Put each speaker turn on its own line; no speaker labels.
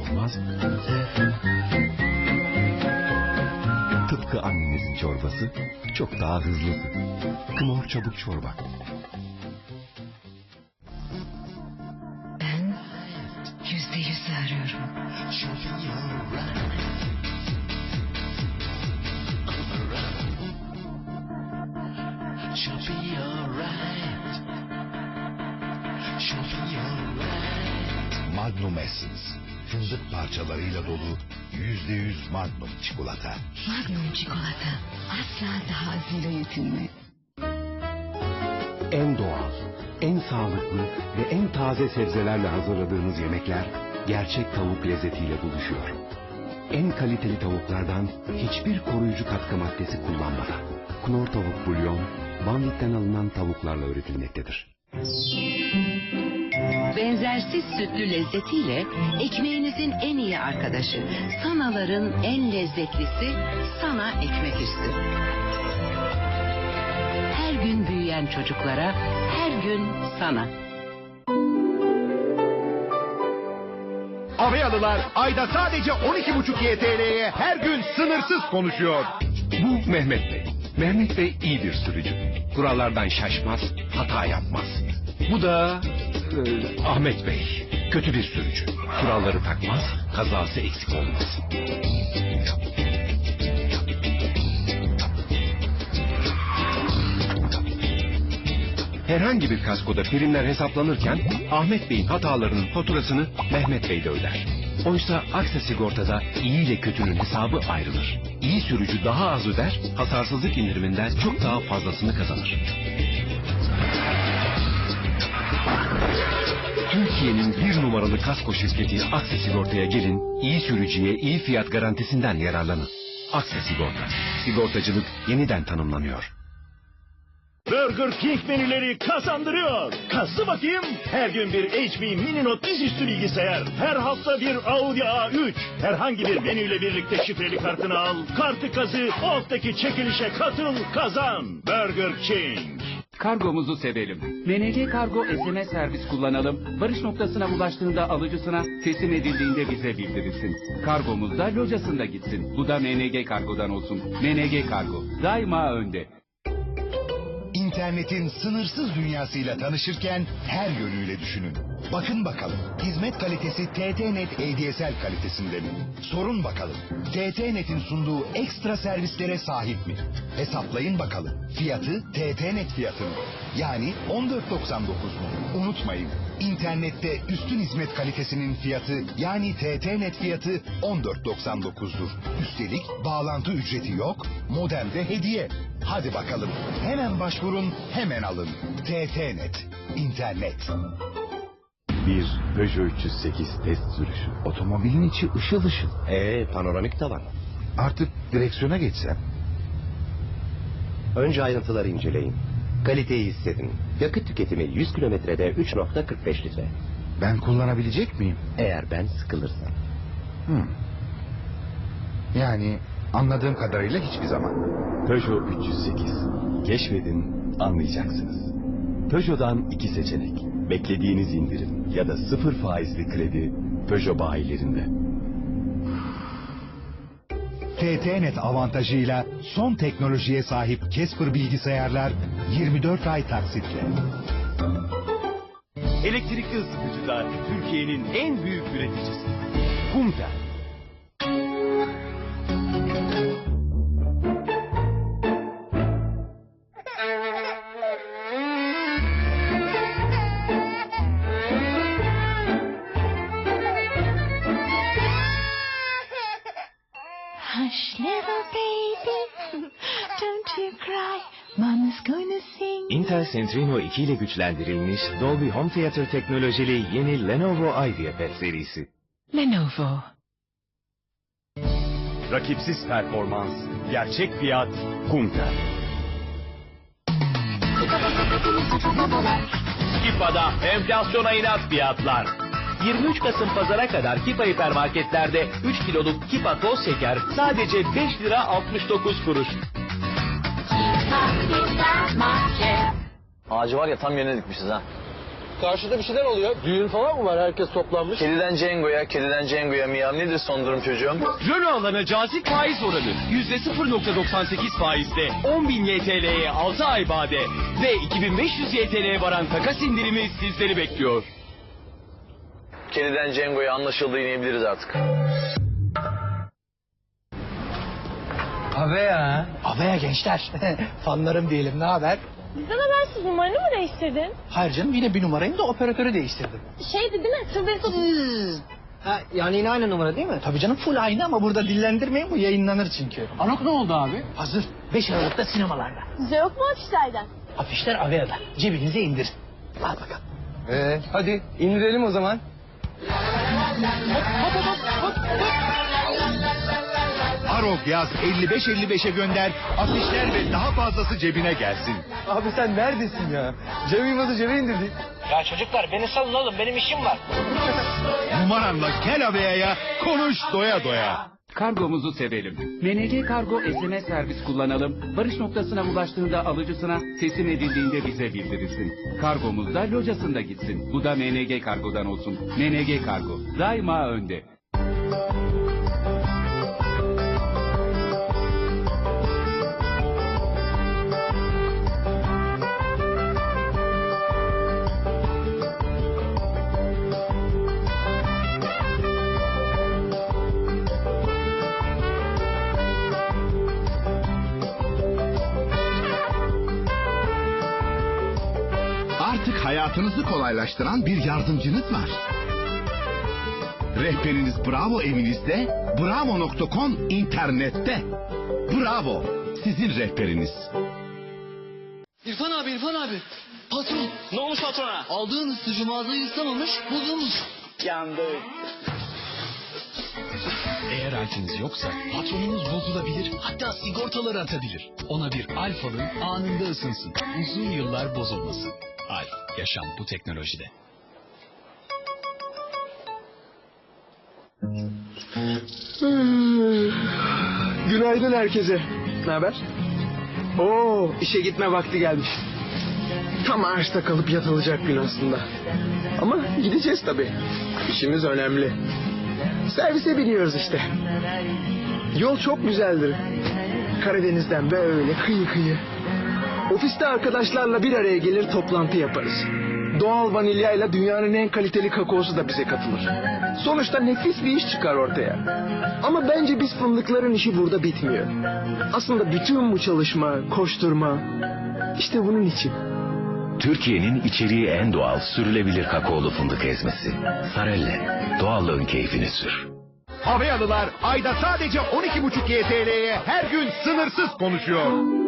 olmaz mı? Tıpkı annenizin çorbası çok daha hızlıdır. Knorr çabuk çorba.
Ben yüzde yüzü arıyorum.
Magnum Essence. Fındık parçalarıyla dolu yüzde yüz Magnum çikolata.
Magnum çikolata. Asla daha azıyla yetinme.
En doğal, en sağlıklı ve en taze sebzelerle hazırladığınız yemekler gerçek tavuk lezzetiyle buluşuyor. En kaliteli tavuklardan hiçbir koruyucu katkı maddesi kullanmadan. Knorr tavuk bulyon, Bandit'ten alınan tavuklarla üretilmektedir.
Benzersiz sütlü lezzetiyle ekmeğinizin en iyi arkadaşı, sanaların en lezzetlisi sana ekmek üstü. Her gün büyüyen çocuklara, her gün sana.
Avyalılar ayda sadece 12,5 YTL'ye her gün sınırsız konuşuyor.
Bu Mehmet Bey. Mehmet Bey iyi bir sürücü. Kurallardan şaşmaz, hata yapmaz. Bu da e, Ahmet Bey. Kötü bir sürücü. Kuralları takmaz, kazası eksik olmaz. Herhangi bir kaskoda primler hesaplanırken Ahmet Bey'in hatalarının faturasını Mehmet Bey de öder. Oysa Aksa Sigorta'da iyi ile kötünün hesabı ayrılır. İyi sürücü daha az öder, hasarsızlık indiriminden çok daha fazlasını kazanır. Türkiye'nin bir numaralı kasko şirketi Aksa Sigorta'ya gelin, iyi sürücüye iyi fiyat garantisinden yararlanın. Aksa Sigorta, sigortacılık yeniden tanımlanıyor.
Burger King menüleri kazandırıyor. Kazı bakayım. Her gün bir HP Mini Note dizüstü bilgisayar. Her hafta bir Audi A3. Herhangi bir menüyle birlikte şifreli kartını al. Kartı kazı, o haftaki çekilişe katıl, kazan. Burger King.
Kargomuzu sevelim. MNG Kargo SMS servis kullanalım. Varış noktasına ulaştığında alıcısına teslim edildiğinde bize bildirilsin. Kargomuz da locasında gitsin. Bu da MNG Kargo'dan olsun. MNG Kargo daima önde.
İnternetin sınırsız dünyasıyla tanışırken her yönüyle düşünün. Bakın bakalım hizmet kalitesi TT-Net ADSL kalitesinde mi? Sorun bakalım TT-Net'in sunduğu ekstra servislere sahip mi? Hesaplayın bakalım fiyatı TT-Net fiyatı mı? Yani 14.99 mu? Unutmayın internette üstün hizmet kalitesinin fiyatı yani TT-Net fiyatı 14.99'dur. Üstelik bağlantı ücreti yok, modemde hediye. Hadi bakalım hemen başvurun hemen alın. TT-Net internet.
Bir Peugeot 308 test sürüşü.
Otomobilin içi ışıl ışıl.
Ee, panoramik tavan.
Artık direksiyona geçsem.
Önce ayrıntıları inceleyin. Kaliteyi hissedin. Yakıt tüketimi 100 kilometrede 3.45 litre.
Ben kullanabilecek miyim?
Eğer ben sıkılırsam.
Hmm. Yani anladığım kadarıyla hiçbir zaman.
Peugeot 308. Keşfedin, anlayacaksınız. Peugeot'dan iki seçenek. Beklediğiniz indirim ya da sıfır faizli kredi Peugeot bayilerinde.
TT-Net avantajıyla son teknolojiye sahip Casper bilgisayarlar 24 ay taksitle.
Elektrikli ısıtıcıda Türkiye'nin en büyük üreticisi. Kumtel.
Little baby, don't you cry. Mama's gonna sing.
Intel Centrino 2 ile güçlendirilmiş Dolby Home Theater teknolojili yeni Lenovo IdeaPad serisi.
Lenovo.
Rakipsiz performans, gerçek fiyat, Kumtel. Kipa'da enflasyona inat fiyatlar. 23 Kasım pazara kadar Kipa hipermarketlerde 3 kiloluk Kipa toz şeker sadece 5 lira 69 kuruş.
Ağacı var ya tam yerine dikmişiz ha. karşıda bir şeyler oluyor. Düğün falan mı var? Herkes toplanmış.
Kediden Cengo'ya, kediden Cengo'ya miyav nedir son durum çocuğum?
Renault alana cazip faiz oranı. %0.98 faizde 10.000 YTL'ye 6 ay vade ve 2500 YTL'ye varan takas indirimi sizleri bekliyor.
Kediden Cengo'ya anlaşıldı inebiliriz artık.
Aveya. Aveya gençler. Fanlarım diyelim. Ne haber?
Bizden habersiz numaranı mı değiştirdin?
Hayır canım yine bir numarayım da operatörü değiştirdim.
Şeydi değil mi? Mesut.
Ha, yani yine aynı numara değil mi? Tabii canım full aynı ama burada dillendirmeyin bu yayınlanır çünkü. Anok ne oldu abi? Hazır. 5 Aralık'ta sinemalarda.
Bize yok mu afişlerden?
Afişler Avea'da. Cebinize indir. Al bakalım. Ee, hadi indirelim o zaman.
Arog yaz 55-55'e gönder, afişler ve daha fazlası cebine gelsin.
Abi sen neredesin ya? Cem Yılmaz'ı cebe indirdik. Ya çocuklar beni salın oğlum benim işim var.
Numaranla gel Avea'ya, konuş doya doya.
Kargomuzu sevelim. MNG Kargo SMS servis kullanalım. Varış noktasına ulaştığında alıcısına teslim edildiğinde bize bildirirsin. Kargomuz da locasında gitsin. Bu da MNG Kargo'dan olsun. MNG Kargo. Daima önde.
Artık hayatınızı kolaylaştıran bir yardımcınız var. Rehberiniz Bravo evinizde, bravo.com internette. Bravo, sizin rehberiniz.
İrfan abi İrfan abi. Patron.
Ne olmuş patrona?
Aldığın ısıtıcı mağazayı ıslamamış bozulmuş.
Yandık.
Eğer alfiniz yoksa patronunuz bozulabilir hatta sigortaları atabilir. Ona bir alf alın anında ısınsın. Uzun yıllar bozulmasın. Alf yaşam bu teknolojide.
Günaydın herkese. Ne haber? Oo, işe gitme vakti gelmiş. Tam ağaçta kalıp yatılacak gün aslında. Ama gideceğiz tabii. İşimiz önemli. Servise biniyoruz işte. Yol çok güzeldir. Karadeniz'den böyle kıyı kıyı. Ofiste arkadaşlarla bir araya gelir toplantı yaparız. Doğal vanilyayla dünyanın en kaliteli kakaosu da bize katılır. Sonuçta nefis bir iş çıkar ortaya. Ama bence biz fındıkların işi burada bitmiyor. Aslında bütün bu çalışma, koşturma işte bunun için.
Türkiye'nin içeriği en doğal sürülebilir kakaolu fındık ezmesi. Sarelle. Doğallığın keyfini sür.
Avealılar ayda sadece 12,5 YTL'ye her gün sınırsız konuşuyor.